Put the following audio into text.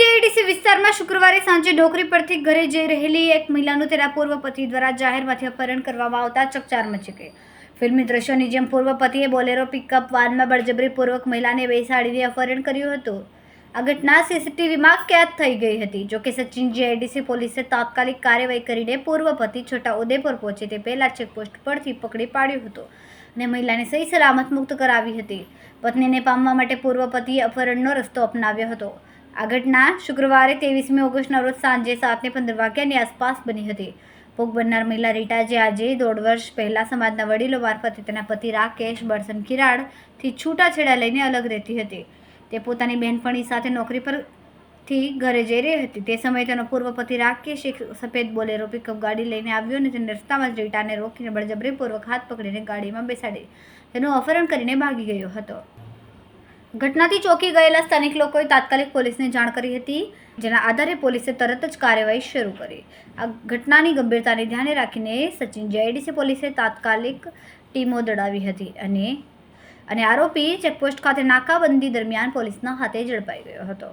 સચિન વિસ્તારમાં શુક્રવારે સાંજે નોકરી પરથી ઘરે જઈ રહેલી એક મહિલાનું તેના પૂર્વ પતિ દ્વારા જાહેરમાંથી અપહરણ કરવામાં આવતા ચકચાર મચી ગઈ. ફિલ્મી દ્રશ્યોની જેમ પૂર્વ પતિએ બોલેરો પિકઅપ, વાનમાં બળજબરીપૂર્વક મહિલાને બેસાડીને અપહરણ કર્યું હતું. આ ઘટના સીસીટીવીમાં કેદ થઈ ગઈ હતી. જોકે સચિન જેઆઈડીસી પોલીસે તાત્કાલિક કાર્યવાહી કરીને પૂર્વ પતિ છોટા ઉદેપુર પહોંચે તે પહેલા ચેકપોસ્ટ પરથી પકડી પાડ્યો હતો અને મહિલાને સહી સલામત મુક્ત કરાવી હતી. પત્નીને પામવા માટે પૂર્વ પતિએ અપહરણનો રસ્તો અપનાવ્યો હતો. આ ઘટના શુક્રવારે ત્રેવીસમી ઓગસ્ટના રોજ સાંજે સાતને પંદર વાગ્યાની આસપાસ બની હતી. ભોગ બનનાર મહિલા રીટા જે આજે દોઢ વર્ષ પહેલાં સમાજના વડીલો મારફતે તેના પતિ રાકેશ, બળસન કિરાડથી છૂટાછેડા લઈને અલગ રહેતી હતી. તે પોતાની બહેનપણી સાથે નોકરી પરથી ઘરે જઈ રહી હતી. તે સમયે તેનો પૂર્વ પતિ રાકેશ એક સફેદ બોલેરો પિકઅપ ગાડી લઈને આવ્યો અને તેને રસ્તામાં જ રીટાને રોકીને બળજબરીપૂર્વક હાથ પકડીને ગાડીમાં બેસાડી. તેનું અપહરણ કરીને ભાગી ગયો હતો. ઘટનાથી ચોંકી ગયેલા સ્થાનિક લોકોએ તાત્કાલિક પોલીસને જાણ કરી હતી, જેના આધારે પોલીસે તરત જ કાર્યવાહી શરૂ કરી. આ ઘટનાની ગંભીરતાને ધ્યાને રાખીને સચિન જેઆઈડીસી પોલીસે તાત્કાલિક ટીમો દડાવી હતી અને અને આરોપી ચેકપોસ્ટ ખાતે નાકાબંધી દરમિયાન પોલીસના હાથે ઝડપાઈ ગયો હતો.